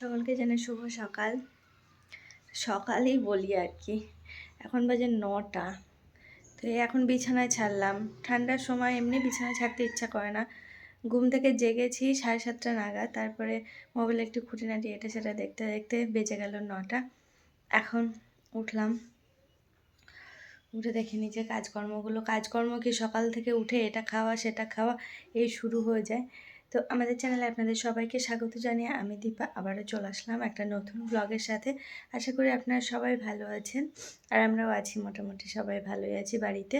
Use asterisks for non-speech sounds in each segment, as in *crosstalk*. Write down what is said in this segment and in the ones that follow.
সকলকে জানাই শুভ সকাল। সকালই বলি আর কি। এখন বাজে নটা। তো এখন বিছানায় ছাড়লাম। ঠান্ডার সময় এমনি বিছানায় ছাড়তে ইচ্ছা করে না। ঘুম থেকে জেগেছি সাড়ে সাতটা নাগাদ। তারপরে মোবাইলে একটু খুঁটিনাটি এটা সেটা দেখতে দেখতে বেজে গেল নটা। এখন উঠলাম। উঠে দেখে নিজে কাজকর্মগুলো। কাজকর্ম কি সকাল থেকে উঠে এটা খাওয়া, সেটা খাওয়া, এই শুরু হয়ে যায়। তো আমাদের চ্যানেলে আপনাদের সবাইকে স্বাগত জানিয়ে আমি দীপা আবারও চলে আসলাম একটা নতুন ব্লগের সাথে। আশা করি আপনারা সবাই ভালো আছেন আর আমরাও আছি মোটামুটি, সবাই ভালোই আছি বাড়িতে।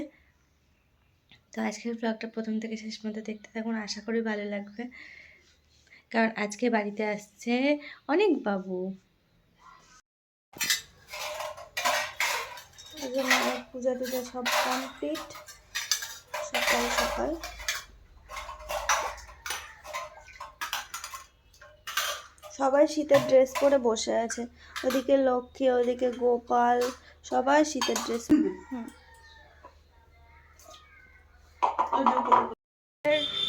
তো আজকের ব্লগটা প্রথম থেকে শেষ পর্যন্ত দেখতে থাকুন, আশা করি ভালো লাগবে। কারণ আজকে বাড়িতে আসছে অনেক বাবু। পূজা টুজা সব কমপ্লিট সকাল সকাল। সবাই শীতের ড্রেস পরে বসে আছে। ওদিকে লক্ষ্মী ওদিকে গোপাল সবাই শীতের ড্রেস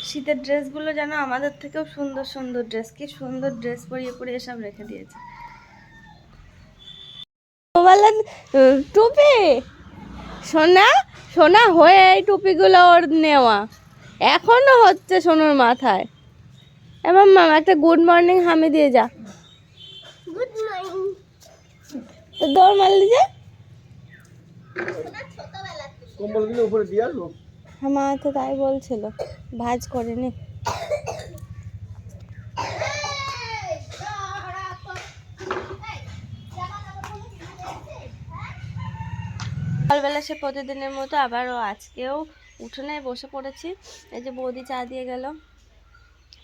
শীতের ড্রেসগুলো যেন আমাদের থেকেও সুন্দর সুন্দর ড্রেস কি সুন্দর ড্রেস পরিয়ে পরিয়ে সব রেখে দিয়েছে। টুপি? সোনা সোনা হয়ে এই টুপিগুলো ওর নেওয়া। এখনও হচ্ছে সোনুর মাথায়। এবার মামা একটা গুড মর্নিং হামি দিয়ে যা। গুড মর্নিং তো দৌড় মারলি যে? কম্বলগুলো উপরে দিয়ে আসব আমার তো তাই বলছিল। ভাজ করিনি সকালবেলা সে প্রতিদিনের মতো আবারও আজকেও উঠোনে বসে পড়েছি। এই যে বৌদি চা দিয়ে গেল।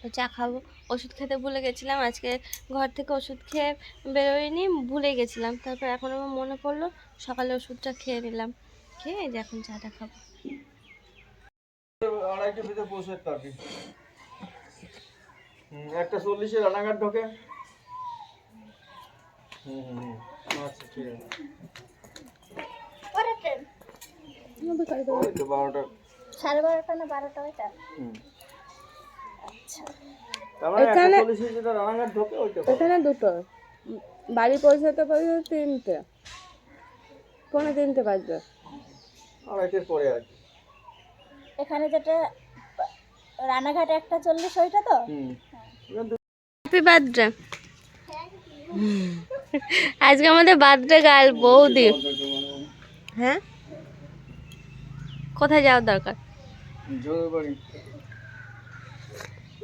তো চা খাব। ওষুধ খেতে ভুলে গেছিলাম আজকে ঘর থেকে ওষুধ খেয়ে বেরোয়নি ভুলে গেছিলাম। তারপর এখন আমার মনে পড়ল সকালে ওষুধটা খেয়ে নিলাম। খেয়ে যে এখন চাটা খাব। আড়াইটে ভিতরে পৌঁছে থাকি একটা চল্লিশে রানাঘাট ঢোকে। হুম হুম হুম। আচ্ছা ঠিক আছে। বারোটা। সাড়ে বারোটা না বারোটা হুম আচ্ছা তার মানে একটা এখানে- চল্লিশে যেটা রানাঘাট ঢোকে ওইটা এখানে দুটো। বাড়ি পৌঁছাতে পৌঁছাতে তিনটে। পৌনে তিনটে বাজবে। আড়াইটের পরে আর এখানে যেটা রানাঘাটে একটা চল্লিশ ওইটা তো? হ্যাপি বার্থডে আজকে আমাদের বার্থডে গার্ল বৌদি। হ্যাঁ? কোথায় যাওয়ার দরকার? জোর বাড়ি হুম ভাড়া দিতে হবে রতন ঘুষে নাহলে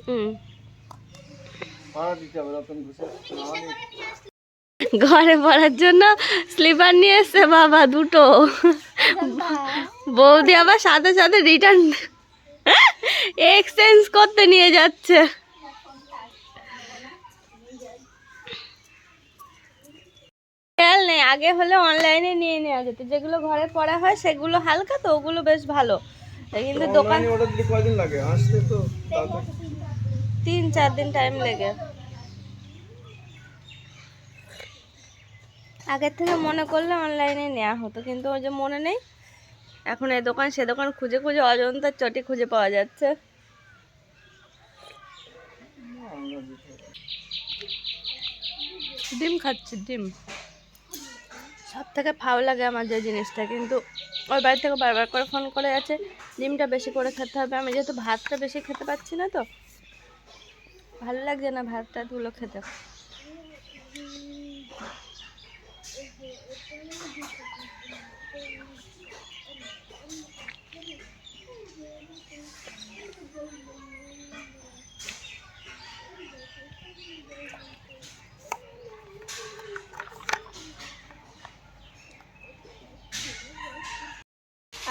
ঘরে পড়ার জন্য স্লিপার নিয়ে এসছে বাবা দুটো। বৌদি আবার সাথে সাথে রিটার্ন এক্সচেঞ্জ করতে নিয়ে যাচ্ছে। খেয়াল নেই আগে হলে অনলাইনে নিয়ে নেওয়া যেত। যেগুলো ঘরে পড়া হয় সেগুলো হালকা তো ওগুলো বেশ ভালো। কিন্তু দোকান অর্ডার দিলে কয়দিন লাগে? তো। তিন চার দিন টাইম লেগে। আগের থেকে মনে করলে অনলাইনে নেওয়া হতো কিন্তু ওই যে মনে নেই এখন এই দোকান সে দোকান খুঁজে খুঁজে অজন্তার চটি খুঁজে পাওয়া যাচ্ছে। ডিম খাচ্ছি ডিম। সব থেকে ফাও লাগে আমার যে জিনিসটা কিন্তু ওই বাড়ি থেকে বারবার করে ফোন করে আছে ডিমটা বেশি করে খেতে হবে। আমি যেহেতু ভাতটা বেশি খেতে পাচ্ছি না তো ভালো লাগছে না ভাতটা? ধুলো খেতে।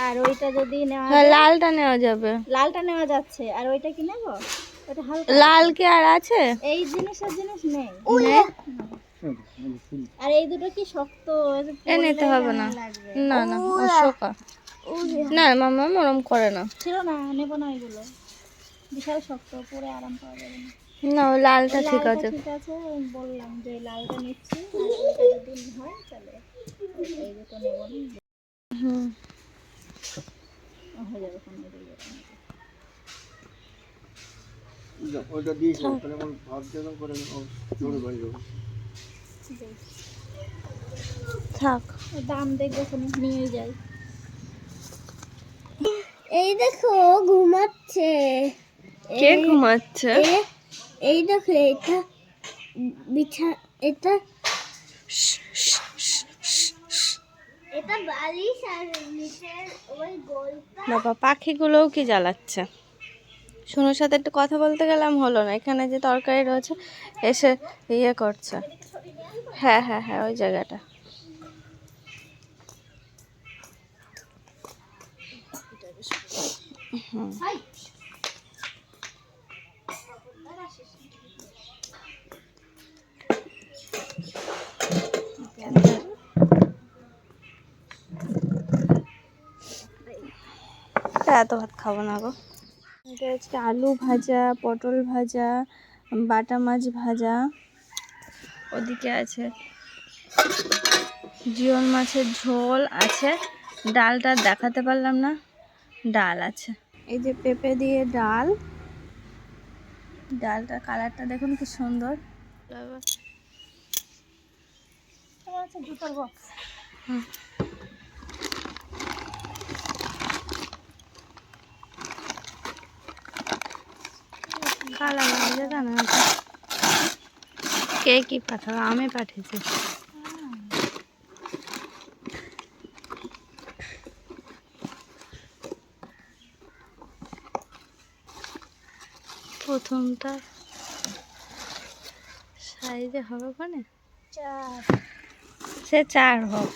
আর ওইটা যদি নেওয়া হ্যাঁ লালটা নেওয়া যাবে। লালটা নেওয়া যাচ্ছে। আর ওইটা কি নেব? লাল কি আর আছে? এই জিনিসের জিনিস নেই। নেই? আর এই দুটো কি শক্ত? এ নিতে হবে না। না না অশোকা না মামা মরম করে না। ছিল না নেব না এগুলো। বিশাল শক্ত পরে আরাম পাওয়া যাবে না। না লালটা ঠিক আছে। ঠিক আছে বললাম যে লালটা নিচ্ছি আর হয় তাহলে এই দুটো নেব না। হুম। হয়ে যাবে যা, দিয়েছি তাহলে আমার ভাবছি করে ও জোরে বাড়ি যাব থাক। দাম দেখবে নিয়ে যাই। এই দেখো ঘুমাচ্ছে। কে ঘুমাচ্ছে? এই দেখো এটা বিছা এটা এটা বালিশ আর নিচের ওই গোলটা বাবা পাখিগুলোও কি জ্বালাচ্ছে? সোনুর সাথে একটু কথা বলতে গেলাম, হলো না। এখানে যে তরকারি রয়েছে, এসে ইয়ে করছে। হ্যাঁ হ্যাঁ হ্যাঁ ওই জায়গাটা। এত ভাত খাব না গো। এটা হচ্ছে আলু ভাজা পটল ভাজা বাটা মাছ ভাজা। ওদিকে আছে জিওল মাছের ঝোল আছে। ডালটা দেখাতে পারলাম না ডাল আছে। এই যে পেঁপে দিয়ে ডাল। ডালটার কালারটা দেখুন কি সুন্দর। জুতোর বক্স হুম। কালা লাগছে এটা? কে কি পাঠালো? আমি পাঠিয়েছি। প্রথমটা সাইজে হবে কোনে চার। সে চার হোক।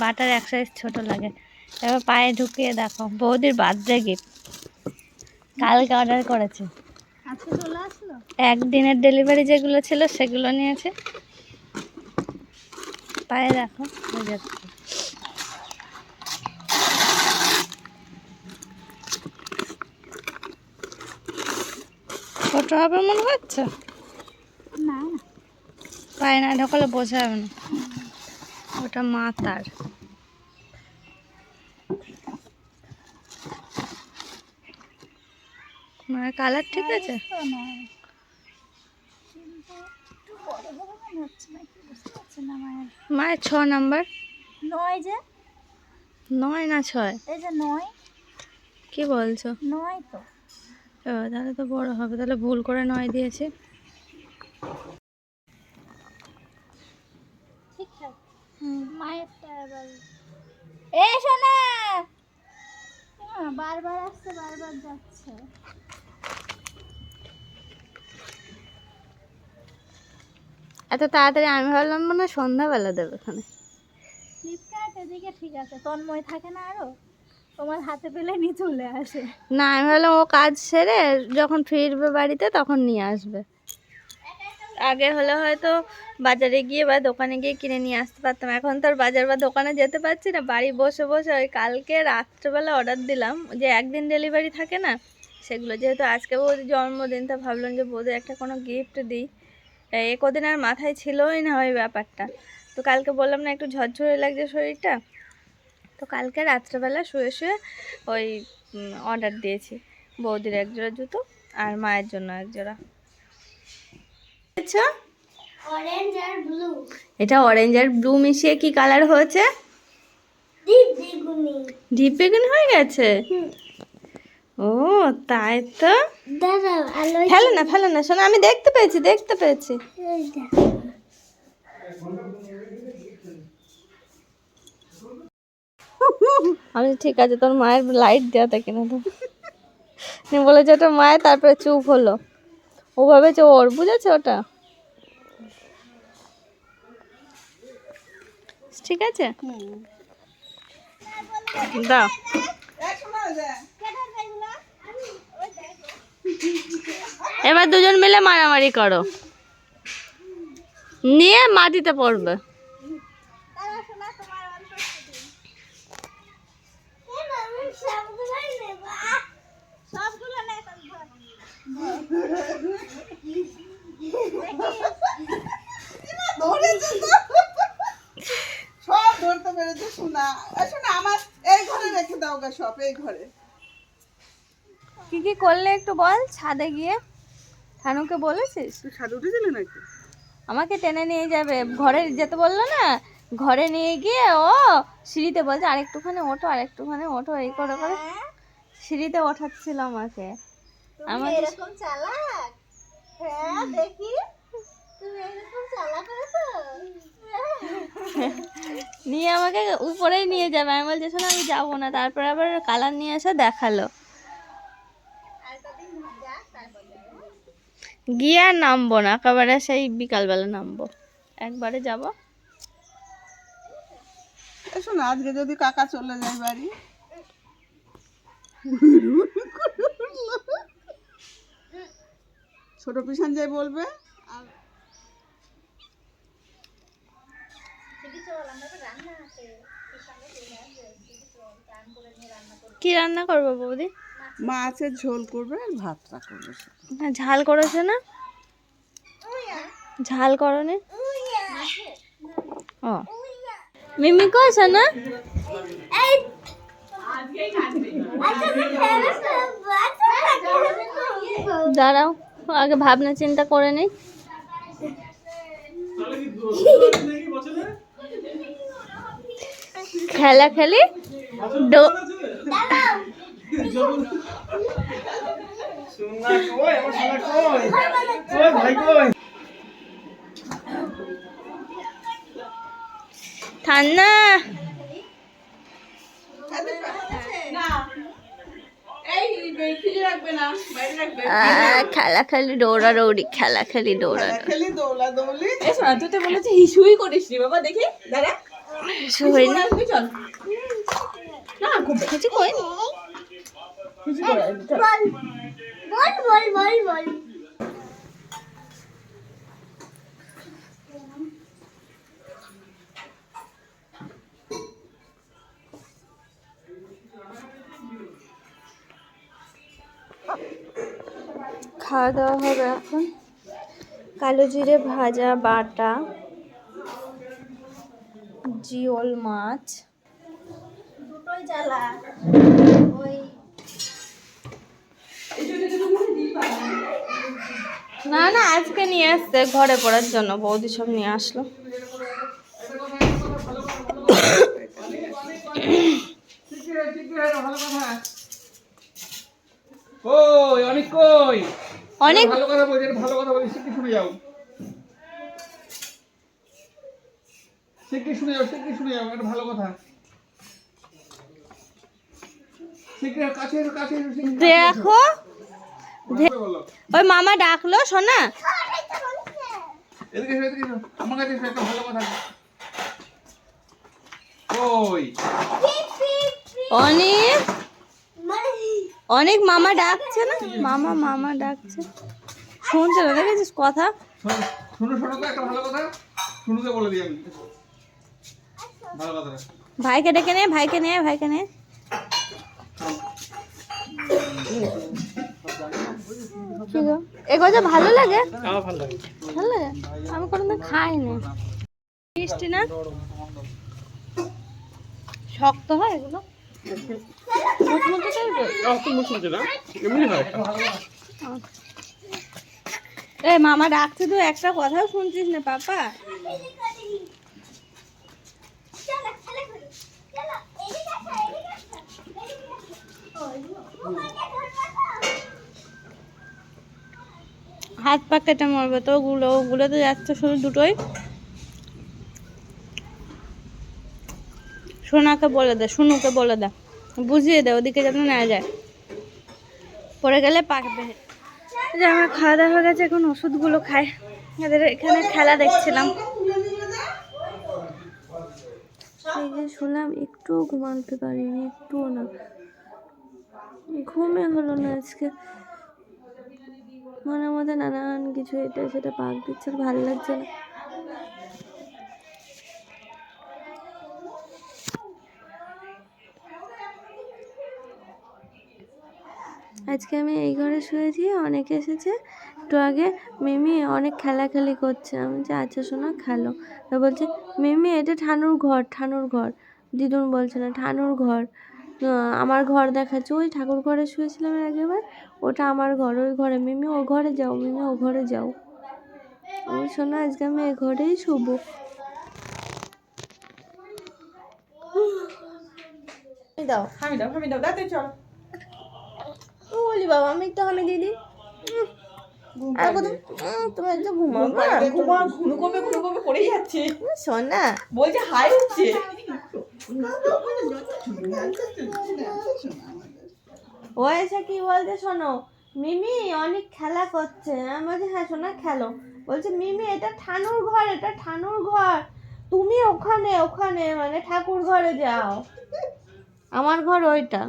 বাটার এক সাইজ ছোট লাগে। এবার পায়ে ঢুকিয়ে দেখো। বৌদির বার্থডে গিফট কালকে অর্ডার করেছে। একদিনের ডেলিভারি যেগুলো ছিল সেগুলো নিয়েছে। পায়ে হয়ে যাচ্ছে। ছোট হবে মনে হচ্ছে? না। পায়ে না ঢোকালে বোঝা যাবে না। ওটা মাতার কি কালার পারছি না মায়ের। মায়ের ছ নাম্বার নয় যে? নয় না ছয়? এই যে নয়। কি বলছো? নয় তো। তাহলে তো বড় হবে তাহলে ভুল করে নয় দিয়েছি। ঠিক আছে। হ্যাঁ, বারবার আসছে বারবার যাচ্ছে। এত তাড়াতাড়ি আমি ভাবলাম মনে হয় সন্ধ্যাবেলা দেবে এখানে ফ্লিপকার্ট এদিকে ঠিক আছে তন্ময় থাকে না আরও? তোমার হাতে পেলে নিয়ে চলে আসে। না আমি ভাবলাম ও কাজ সেরে যখন ফিরবে বাড়িতে তখন নিয়ে আসবে। আগে হলে হয়তো বাজারে গিয়ে বা দোকানে গিয়ে কিনে নিয়ে আসতে পারতাম এখন তো আর বাজার বা দোকানে যেতে পারছি না। বাড়ি বসে বসে ওই কালকে রাত্রেবেলা অর্ডার দিলাম যে একদিন ডেলিভারি থাকে না সেগুলো যেহেতু আজকে বৌদির জন্মদিন তা ভাবলাম যে বৌদি একটা কোনো গিফট দিই। এ কদিন আর মাথায় ছিলই না ওই ব্যাপারটা। তো কালকে বললাম না একটু ঝরঝরে লাগছে শরীরটা। তো কালকে রাত্রেবেলা শুয়ে শুয়ে ওই অর্ডার দিয়েছি। বৌদির এক জোড়া জুতো আর মায়ের জন্য এক জোড়া। আচ্ছা। অরেঞ্জ আর ব্লু এটা অরেঞ্জ আর ব্লু মিশিয়ে কি কালার হয়েছে? ডিপ বেগুনি। ডিপ বেগুনি হয়ে গেছে? ও তাই তো? ফেলে না ফেলে না শোনো আমি দেখতে পেয়েছি দেখতে পেয়েছি। আমি ঠিক আছে তোর মায়ের লাইট দেওয়াতে কিনা তো। তুমি বলেছে ওটা মায়ের তারপরে চুপ হলো। ও ভাবেছে ওর বুঝেছে ওটা? ঠিক আছে? দাও। এবার দুজন মিলে মারামারি করো। নিয়ে মাটিতে পড়বে। সব ধরতে পেরেছে শোনা আমার এই ঘরে রেখে দাও গা সব এই ঘরে। কি কি করলে একটু বল ছাদে গিয়ে? ঠানুকে বলেছিস? তুই সাথে উঠেছিলি নাকি? আমাকে টেনে নিয়ে যাবে। ঘরে যেতে বলল না ঘরে নিয়ে গিয়ে ও সিঁড়িতে বলছে আরেকটুখানি ওঠো আরেকটুখানি ওঠো এই করে করে সিঁড়িতে ওঠাচ্ছিল আমাকে। আমার এরকম চালাক? হ্যাঁ দেখি। তুমি এরকম চালাক *laughs* নিয়ে আমাকে উপরেই নিয়ে যাবে। আমি বলছি শোনো আমি যাব না। তারপরে আবার কালার নিয়ে এসে দেখাল। গিয়ে আর নামবো না একেবারে সেই বিকালবেলা নামবো। একবারে যাব। এসো না আজকে যদি কাকা চলে যায় বাড়ি। ছোট পিছন যাই বলবে আর কি রান্না করব বৌদি? মাছের ঝোল করবে আর ভাতটা করবে। না ঝাল করেছে না? ঝাল করনি? ও। মিমি কইছে না? দাঁড়াও, আগে ভাবনা চিন্তা করে নেই। খেলা খেলি? সোনা কই? আমার সোনা কই কই ভাই কই ঠান্ডা আহ, খেলা খেলি দৌড়া দৌড়ি। খেলা খেলি দৌড়া। খেলি দৌলা দৌলি কিছু হয়নি কিছু খাওয়া দাওয়া হবে এখন। কালো জিরে ভাজা বাটা জিওল মাছ। জ্বালা। না না আজকে নিয়ে আসছে ঘরে পড়ার জন্য বৌদি সব নিয়ে আসলো। অনেক কই? অনেক? ভালো কথা বলছি ভালো কথা বলছি শিখে শুনে যাও। শিখে শুনে যাও শিখে শুনে যাও এটা ভালো কথা। শিখে কাছে কাছে দেখো ওই মামা ডাকলো শোনা? এদিকে এদিকে আমার কাছে একটা ভালো কথা কই অনেক? অনেক মামা ডাকছে না? মামা মামা ডাকছে। শুনছে না দেখেছিস কথা? শোনো শোনো শোনো তো একটা ভালো কথা। শুনুকে বলে দিই আমি। ভালো কথা ভাইকে ডেকে নে ভাইকে নে ভাইকে নে। কি গো এগুলো যে ভালো লাগে? ভালো লাগে। আমি কোনোদিন খাইনি। মিষ্টি না? শক্ত হয় এগুলো? এ মামা ডাকছে তুই একটা কথাও শুনছিস না পাপা? হাত পা কেটে মরবে তো ওগুলো ওগুলো তো যাচ্ছে শুধু দুটোই। সোনাকে বলে দে শুনুকে বলে দে। বুঝিয়ে দে, ওদিকে যেন না যায়। পড়ে গেলে পাকবে। যে আমার খাওয়া দাওয়া হয়ে গেছে, এখন ওষুধগুলো খায় এদের এখানে খেলা দেখছিলাম। এই যে শুনলাম একটুও ঘুমাতে পারিনি, একটুও না। ঘুমে হলো না আজকে। মনের মধ্যে নানান কিছু এটা সেটা পাক দিচ্ছে, আর ভালো লাগছে না। আজকে আমি এই ঘরে শুয়েছি অনেকে এসেছে একটু আগে মিমি অনেক খেলাখেলি করছে। আমি বলছি আচ্ছা শোনা, খেলো। বলছে, মিমি, এটা ঠানুর ঘর ঠানুর ঘর। দিদুন বলছে, না, ঠানুর ঘর। আমার ঘর দেখাচ্ছে। ওই ঠাকুর ঘরে শুয়েছিলাম এর ওটা আমার ঘর ওই ঘরে। মিমি ও ঘরে যাও মিমি ও ঘরে যাও। আমি শোনা আজকে আমি এ ঘরেই শুবো। দাও। দাও আমি দাও দাঁতে চল। ও বলি বাবা আমি তো আমি দিদি আর কত তুমি একটু ঘুমাও না ঘুমা ঘুনু করবে ঘুনু করবে করেই যাচ্ছে। শোনা বলছে হাই হচ্ছে ও এসে কি বলছে শোনো? মিমি অনেক খেলা করছে। আমি বলছি হ্যাঁ শোনা খেলো। বলছে মিমি এটা ঠানুর ঘর এটা ঠানুর ঘর। তুমি ওখানে ওখানে মানে ঠাকুর ঘরে যাও। আমার ঘর ওইটা।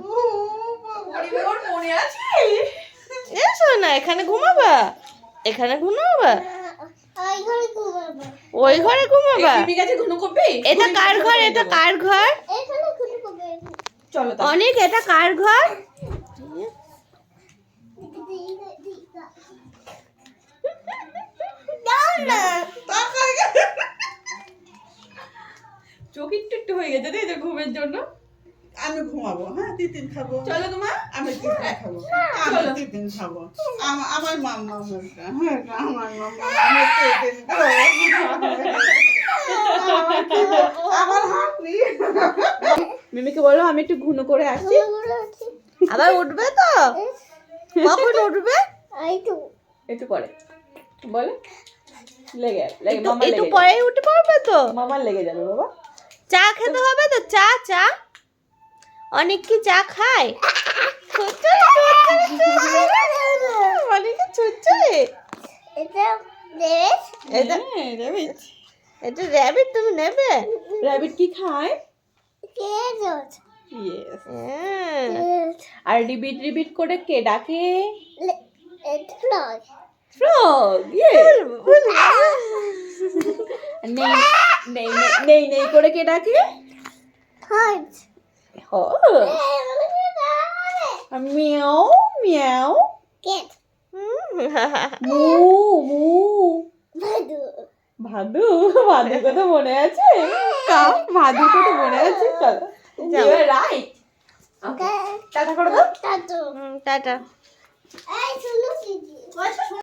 ওর মনে আছে এ শোনা এখানে ঘুমাবা। এখানে ঘুমাবা। ওই ঘরে ঘুমাবো। এটা কার ঘর? এটা কার চলো অনেক এটা কার ঘর? চোখ একটু একটু হয়ে গেছে তো ঘুমের জন্য। আমি ঘুমাবো হ্যাঁ টিফিন খাব। চলো তোমার। আমি টিফিন খাব। আমি টিফিন খাব। আমার মাম্মা হ্যাঁ আমার মাম্মা আমি টিফিন খাব। *laughs* আমার হাত নিয়ে *laughs* মিমিকে বলো আমি একটু ঘুনো করে আসছি আবার উঠবে তো? কখন উঠবে? একটু পরে। বলে। লেগে লেগে একটু মামা একটু পরেই উঠে পড়বে তো? মামার লেগে যাবে বাবা। চা খেতে হবে তো? চা চা। অনেক কি চা খায়? অনেকে ছুটছে এটা এটা র্যাবিট এটা র্যাবিট তুমি নেবে? র্যাবিট কি খায়? কে জোট ইয়েস হ্যাঁ। আর রিবিট রিবিট করে কে ডাকে? ফ্রগ *laughs* নেই নেই নেই- নেই নেই করে কে ডাকে? Miao Miao. কেট মু মু ভাদু ভাদু ভাদুর কথা মনে আছে? ভাদুর কথা মনে আছে? চলো রাইট টাটা করে দাও টাটু টাটা। এই শুনো কি